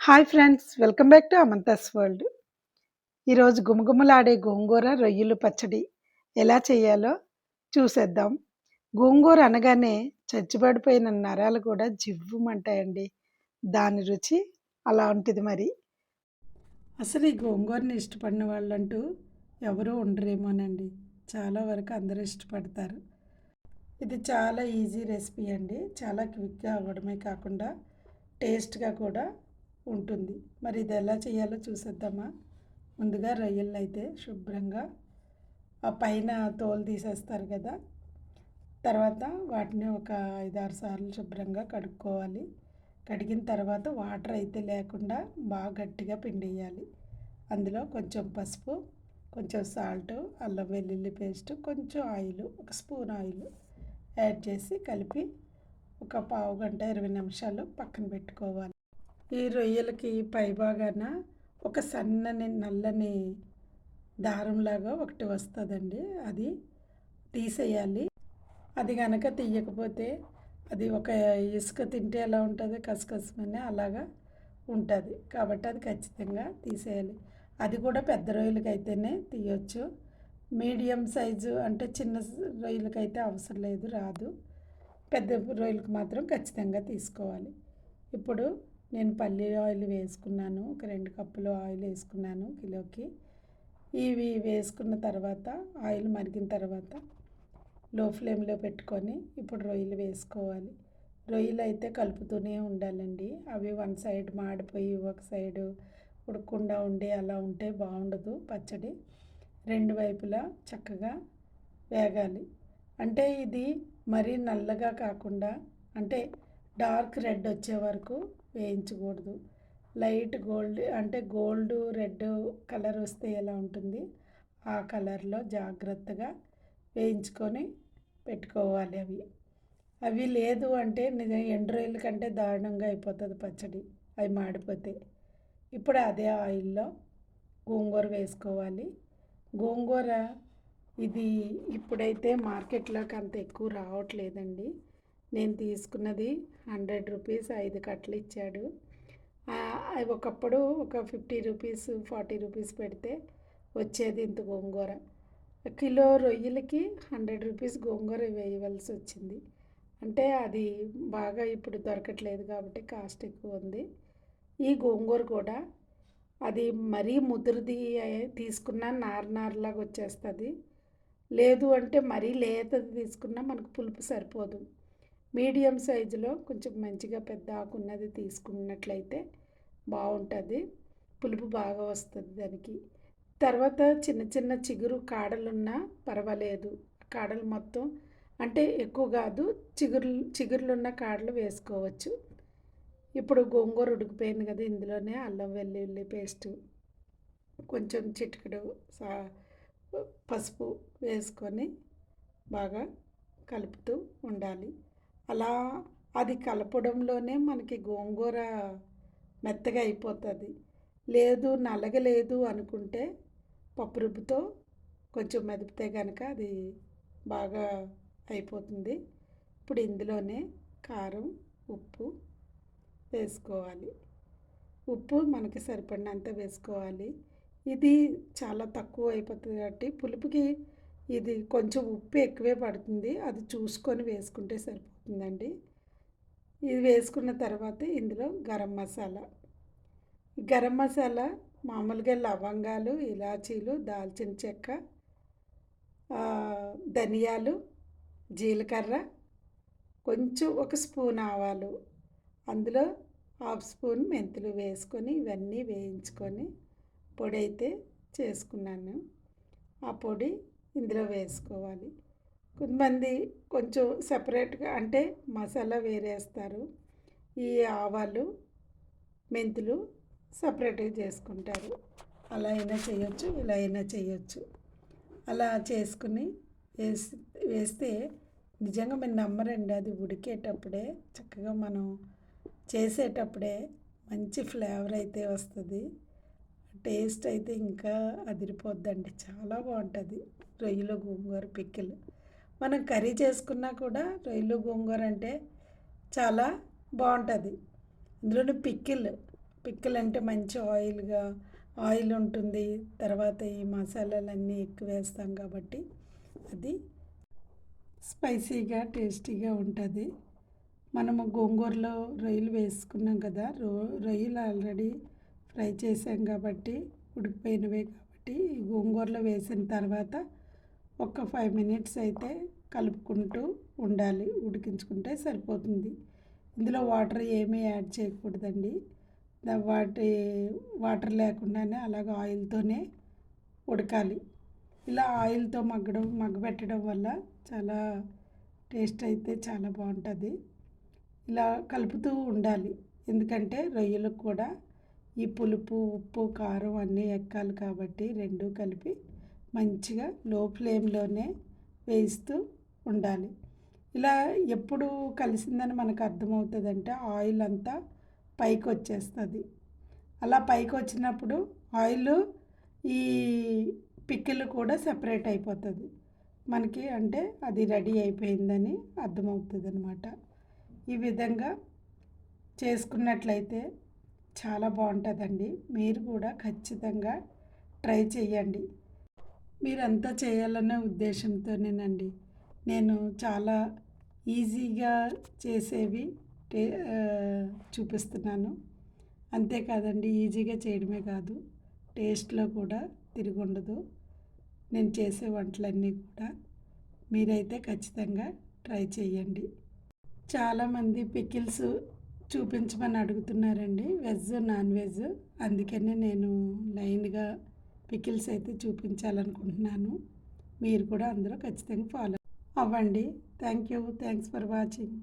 Hi friends welcome back to Amantha's world. ఈరోజు గుమగుమలాడే గోంగూర రొయ్యలు పచ్చడి ఎలా చేయాలో చూసేద్దాం. గోంగూర అనగానే చచ్చిపడిపోయిన నరాలు కూడా జివ్వుమంటాయండి. దాని రుచి అలా ఉంటుంది మరి. అసలు ఈ గోంగూరని ఇష్టపడిన వాళ్ళంటూ ఎవరూ ఉండరేమోనండి. చాలా వరకు అందరూ ఇష్టపడతారు. ఇది చాలా ఈజీ రెసిపీ అండి. చాలా క్విక్గా అవ్వడమే కాకుండా టేస్ట్గా కూడా ఉంటుంది. మరి ఇది ఎలా చేయాలో చూసేద్దామా? ముందుగా రొయ్యలను అయితే శుభ్రంగా ఆ పైన తోలు తీసేస్తారు కదా. తర్వాత వాటిని ఒక ఐదారు సార్లు శుభ్రంగా కడుక్కోవాలి. కడిగిన తర్వాత వాటర్ అయితే లేకుండా బాగా గట్టిగా పిండేయాలి. అందులో కొంచెం పసుపు కొంచెం సాల్ట్ అల్లం వెల్లుల్లి పేస్ట్ కొంచెం ఆయిల్ ఒక స్పూన్ ఆయిల్ యాడ్ చేసి కలిపి ఒక పావు గంట ఇరవై నిమిషాలు పక్కన పెట్టుకోవాలి. ఈ రొయ్యలకి పైభాగాన ఒక సన్నని నల్లని దారంలాగా ఒకటి వస్తుందండి. అది తీసేయాలి. అది కనుక తీయకపోతే అది ఒక ఇసుక తింటే ఎలా ఉంటుంది? కసకసమని అలాగా ఉంటుంది. కాబట్టి అది ఖచ్చితంగా తీసేయాలి. అది కూడా పెద్ద రొయ్యలకైతేనే తీయొచ్చు. మీడియం సైజు అంటే చిన్న రొయ్యలకైతే అవసరం లేదు రాదు. పెద్ద రొయ్యలకు మాత్రం ఖచ్చితంగా తీసుకోవాలి. ఇప్పుడు నేను పల్లి ఆయిల్ వేసుకున్నాను. ఒక రెండు కప్పులు ఆయిల్ వేసుకున్నాను కిలోకి. ఇవి వేసుకున్న తర్వాత ఆయిల్ మరిగిన తర్వాత లో ఫ్లేమ్లో పెట్టుకొని ఇప్పుడు రొయ్యలు వేసుకోవాలి. రొయ్యలు అయితే కలుపుతూనే ఉండాలండి. అవి వన్ సైడ్ మాడిపోయి ఒక సైడు ఉడకకుండా ఉండి అలా ఉంటే బాగుండదు. పచ్చడి రెండు వైపులా చక్కగా వేగాలి. అంటే ఇది మరీ నల్లగా కాకుండా అంటే డార్క్ రెడ్ వచ్చే వరకు వేయించకూడదు. లైట్ గోల్డ్ అంటే గోల్డ్ రెడ్ కలర్ వస్తే ఎలా ఉంటుంది? ఆ కలర్లో జాగ్రత్తగా వేయించుకొని పెట్టుకోవాలి అవి. అవి లేదు అంటే నిజం ఎండు రోజుల కంటే దారుణంగా అయిపోతుంది పచ్చడి. అవి మాడిపోతే. ఇప్పుడు అదే ఆయిల్లో గోంగూర వేసుకోవాలి. గోంగూర ఇది ఇప్పుడైతే మార్కెట్లోకి అంత ఎక్కువ రావట్లేదండి. నేను తీసుకున్నది హండ్రెడ్ రూపీస్ ఐదు కట్టలు ఇచ్చాడు. ఒకప్పుడు ఒక ఫిఫ్టీ రూపీస్ ఫార్టీ రూపీస్ పెడితే వచ్చేది ఇంత గోంగూర. కిలో రొయ్యలకి హండ్రెడ్ రూపీస్ గోంగూర వేయవలసి వచ్చింది. అంటే అది బాగా ఇప్పుడు దొరకట్లేదు కాబట్టి కాస్ట్ ఎక్కువ ఉంది. ఈ గోంగూర కూడా అది మరీ ముదురుది తీసుకున్న నారు నారులాగా వచ్చేస్తుంది. లేదు అంటే మరీ లేతది తీసుకున్నా మనకు పులుపు సరిపోదు. మీడియం సైజులో కొంచెం మంచిగా పెద్ద ఆకున్నది తీసుకున్నట్లయితే బాగుంటుంది. పులుపు బాగా వస్తుంది దానికి. తర్వాత చిన్న చిన్న చిగురు కాడలున్నా పర్వాలేదు. కాడలు మొత్తం అంటే ఎక్కువ కాదు చిగురు చిగురులున్న కాడలు వేసుకోవచ్చు. ఇప్పుడు గోంగూర ఉడికిపోయింది కదా ఇందులోనే అల్లం వెల్లుల్లి పేస్టు కొంచెం చిటికెడు సా పసుపు వేసుకొని బాగా కలుపుతూ ఉండాలి. అలా అది కలపడంలోనే మనకి గోంగూర మెత్తగా అయిపోతుంది. లేదు నలగలేదు అనుకుంటే పప్పు రుబ్బుతో కొంచెం మెదిపితే కనుక అది బాగా అయిపోతుంది. ఇప్పుడు ఇందులోనే కారం ఉప్పు వేసుకోవాలి. ఉప్పు మనకి సరిపడినంత వేసుకోవాలి. ఇది చాలా తక్కువ అయిపోతుంది కాబట్టి పులుపుకి ఇది కొంచెం ఉప్పు ఎక్కువే పడుతుంది. అది చూసుకొని వేసుకుంటే సరిపోతుందండి. ఇది వేసుకున్న తర్వాత ఇందులో గరం మసాలా. గరం మసాలా మామూలుగా లవంగాలు ఇలాచీలు దాల్చిన చెక్క ధనియాలు జీలకర్ర కొంచెం ఒక స్పూన్ ఆవాలు. అందులో హాఫ్ స్పూన్ మెంతులు వేసుకొని ఇవన్నీ వేయించుకొని పొడి అయితే చేసుకున్నాను. ఆ పొడి ఇందులో వేసుకోవాలి. కొంతమంది కొంచెం సపరేట్గా అంటే మసాలా వేరేస్తారు. ఈ ఆవాలు మెంతులు సపరేట్గా చేసుకుంటారు. అలా అయినా చేయొచ్చు ఇలా అయినా చేయొచ్చు. అలా చేసుకుని వేసి వేస్తే నిజంగా మీరు నమ్మరండి. అది ఉడికేటప్పుడే చక్కగా మనం చేసేటప్పుడే మంచి ఫ్లేవర్ అయితే వస్తుంది. టేస్ట్ అయితే ఇంకా అదిరిపోద్దండి. చాలా బాగుంటుంది. రొయ్యలు గోంగూర పిక్కిల్. మనం కర్రీ చేసుకున్నా కూడా రొయ్యలు గోంగూర అంటే చాలా బాగుంటుంది. ఇందులోని పిక్కిల్ పిక్కలు అంటే మంచి ఆయిల్గా ఆయిల్ ఉంటుంది. తర్వాత ఈ మసాలాలన్నీ ఎక్కువ వేస్తాం కాబట్టి అది స్పైసీగా టేస్టీగా ఉంటుంది. మనము గోంగూరలో రొయ్యలు వేసుకున్నాం కదా రొ రొయ్యలు ఆల్రెడీ ఫ్రై చేసాం కాబట్టి ఉడికిపోయినవే కాబట్టి గోంగూరలో వేసిన తర్వాత ఒక ఫైవ్ మినిట్స్ అయితే కలుపుకుంటూ ఉండాలి ఉడికించుకుంటే సరిపోతుంది. ఇందులో వాటర్ ఏమీ యాడ్ చేయకూడదండి. వాటి వాటర్ లేకుండానే అలాగ ఆయిల్తోనే ఉడకాలి. ఇలా ఆయిల్తో మగ్గడం మగ్గబెట్టడం వల్ల చాలా టేస్ట్ అయితే చాలా బాగుంటుంది. ఇలా కలుపుతూ ఉండాలి. ఎందుకంటే రొయ్యలకు కూడా ఈ పులుపు ఉప్పు కారం అన్నీ ఎక్కాలి కాబట్టి రెండూ కలిపి మంచిగా లో ఫ్లేమ్లోనే వేయిస్తూ ఉండాలి. ఇలా ఎప్పుడు కలిసిందని మనకు అర్థమవుతుందంటే ఆయిల్ అంతా పైకి వచ్చేస్తుంది అలా పైకి వచ్చినప్పుడు ఆయిల్ ఈ పిక్కిలు కూడా సెపరేట్ అయిపోతుంది. మనకి అంటే అది రెడీ అయిపోయిందని అర్థమవుతుంది అనమాట ఈ విధంగా చేసుకున్నట్లయితే చాలా బాగుంటుందండి. మీరు కూడా ఖచ్చితంగా ట్రై చేయండి మీరంతా చేయాలనే ఉద్దేశంతోనేనండి. నేను చాలా ఈజీగా చేసేవి టే చూపిస్తున్నాను. అంతేకాదండి ఈజీగా చేయడమే కాదు టేస్ట్లో కూడా తిరిగి ఉండదు నేను చేసే వంటలన్నీ కూడా మీరైతే ఖచ్చితంగా ట్రై చేయండి చాలామంది పికిల్స్ చూపించమని అడుగుతున్నారండి వెజ్ నాన్ వెజ్ అందుకనే నేను లైన్గా పికిల్స్ అయితే చూపించాలనుకుంటున్నాను. మీరు కూడా అందరూ ఖచ్చితంగా ఫాలో అవ్వండి. Thank you. Thanks for watching.